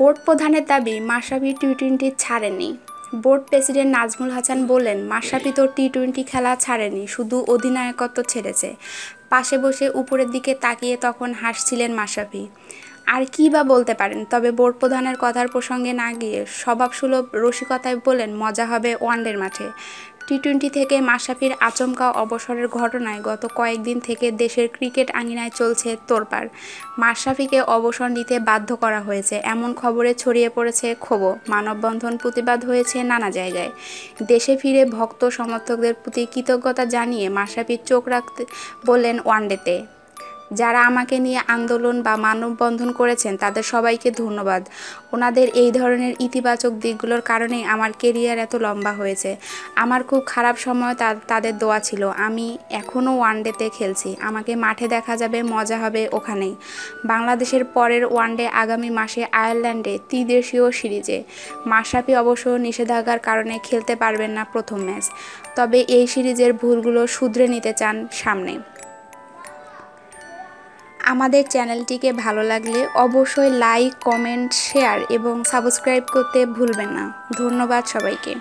Board প্রধানের দাবি, Mashrafe T twenty ছাড়েনি। বোর্ড প্রেসিডেন্ট নাজমুল হাসান বললেন মাশরাফি তো টি টোয়েন্টি খেলা ছাড়েনি, শুধু অধিনায়কত্ব ছেড়েছে। পাশে বসে উপরের দিকে তাকিয়ে তখন হাসছিলেন মাশরাফি। আর কী বা বলতে পারেন? তবে বোর্ড প্রধানের কথার প্রসঙ্গে না গিয়ে স্বভাবসুলভ রসিকতায় বলেন, মজা হবে ওয়ানডের মাঠে। টি টোয়েন্টি থেকে মাশরাফির আচমকা অবসরের ঘটনায় গত কয়েকদিন থেকে দেশের ক্রিকেট আঙিনায় চলছে তোড়পাড়। মাশরাফিকে অবসর নিতে বাধ্য করা হয়েছে। এমন খবরে ছড়িয়ে পড়েছে ক্ষোভ মানববন্ধন প্রতিবাদ হয়েছে নানা জায়গায়। দেশে ফিরে ভক্ত সমর্থকদের প্রতি কৃতজ্ঞতা জানিয়ে মাশরাফি চোখ রাখতে বললেন ওয়ানডেতে। যারা আমাকে নিয়ে আন্দোলন বা মানববন্ধন করেছেন, তাদের সবাইকে ধন্যবাদ। ওনাদের এই ধরনের ইতিবাচক দিকগুলোর কারণেই আমার কেরিয়ার এত লম্বা হয়েছে। আমার খুব খারাপ সময় তাদের দোয়া ছিল। আমি এখনও ওয়ানডেতে খেলছি। আমাকে মাঠে দেখা যাবে, মজা হবে ওখানেই। বাংলাদেশের পরের ওয়ানডে আগামী মাসে আয়ারল্যান্ডে ত্রিদেশীয় সিরিজে। মাশরাফি অবশ্য নিষেধাজ্ঞার কারণে খেলতে পারবেন না প্রথম ম্যাচ। তবে এই সিরিজের ভুলগুলো শুধরে নিতে চান সামনে। আমাদের চ্যানেলটিকে ভালো লাগলে অবশ্যই লাইক কমেন্ট শেয়ার এবং সাবস্ক্রাইব করতে ভুলবেন না। ধন্যবাদ সবাইকে।